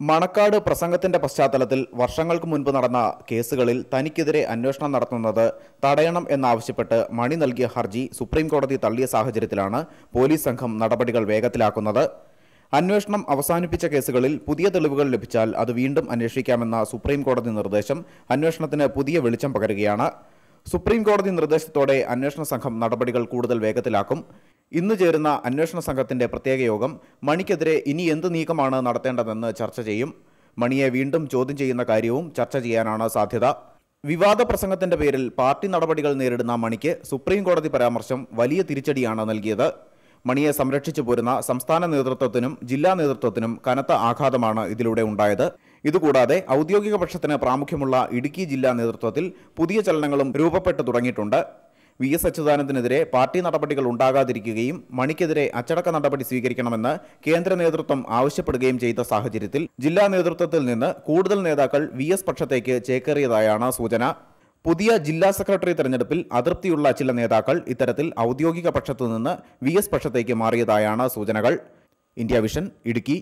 മണക്കാട് പ്രസംഗത്തിന്റെ പശ്ചാത്തലത്തിൽ വർഷങ്ങൾക്ക് മുൻപ് നടന്ന കേസുകളിൽ തനിക്കെതിരെ അന്വേഷണം നടത്തുന്നത് തടയണം എന്നാവശ്യപ്പെട്ട് മണി നൽകിയ ഹർജി സുപ്രീംകോടതി തള്ളിയ സാഹചര്യത്തിലാണ് പോലീസ് സംഘം നടപടികൾ വേഗത്തിലാക്കുന്നത്. അന്വേഷണം അവസാനിപ്പിച്ച കേസുകളിൽ പുതിയ തെളിവുകൾ ലഭിച്ചാൽ അത് വീണ്ടും അന്വേഷിക്കാമെന്ന സുപ്രീംകോടതി നിർദ്ദേശം അന്വേഷണത്തിന് പുതിയ വെളിച്ചം പകരുകയാണ്. സുപ്രീംകോടതി നിർദ്ദേശത്തോടെ അന്വേഷണ സംഘം നടപടികൾ കൂടുതൽ വേഗത്തിലാക്കും. ഇന്ന് ചേരുന്ന അന്വേഷണ സംഘത്തിന്റെ പ്രത്യേക യോഗം മണിക്കെതിരെ ഇനി എന്ത് നീക്കമാണ് നടത്തേണ്ടതെന്ന് ചർച്ച ചെയ്യും. മണിയെ വീണ്ടും ചോദ്യം ചെയ്യുന്ന കാര്യവും ചർച്ച ചെയ്യാനാണ് സാധ്യത. വിവാദ പ്രസംഗത്തിന്റെ പേരിൽ പാർട്ടി നടപടികൾ നേരിടുന്ന മണിക്ക് സുപ്രീം കോടതി പരാമർശം വലിയ തിരിച്ചടിയാണ് നൽകിയത്. മണിയെ സംരക്ഷിച്ചു പോരുന്ന സംസ്ഥാന നേതൃത്വത്തിനും ജില്ലാ നേതൃത്വത്തിനും കനത്ത ആഘാതമാണ് ഇതിലൂടെ ഉണ്ടായത്. ഇതുകൂടാതെ ഔദ്യോഗിക പക്ഷത്തിന് പ്രാമുഖ്യമുള്ള ഇടുക്കി ജില്ലാ നേതൃത്വത്തിൽ പുതിയ ചലനങ്ങളും രൂപപ്പെട്ടു തുടങ്ങിയിട്ടുണ്ട്. വി എസ് അച്യുതാനന്ദനെതിരെ പാർട്ടി നടപടികൾ ഉണ്ടാകാതിരിക്കുകയും മണിക്കെതിരെ അച്ചടക്ക നടപടി സ്വീകരിക്കണമെന്ന് കേന്ദ്ര നേതൃത്വം ആവശ്യപ്പെടുകയും ചെയ്ത സാഹചര്യത്തിൽ ജില്ലാ നേതൃത്വത്തിൽ നിന്ന് കൂടുതൽ നേതാക്കൾ വി എസ് പക്ഷത്തേക്ക് ചേക്കേറിയതായാണ് സൂചന. പുതിയ ജില്ലാ സെക്രട്ടറി തെരഞ്ഞെടുപ്പിൽ അതൃപ്തിയുള്ള ചില നേതാക്കൾ ഇത്തരത്തിൽ ഔദ്യോഗിക പക്ഷത്തു നിന്ന് വി എസ് പക്ഷത്തേക്ക് മാറിയതായാണ് സൂചനകൾ. India Vision Idukki.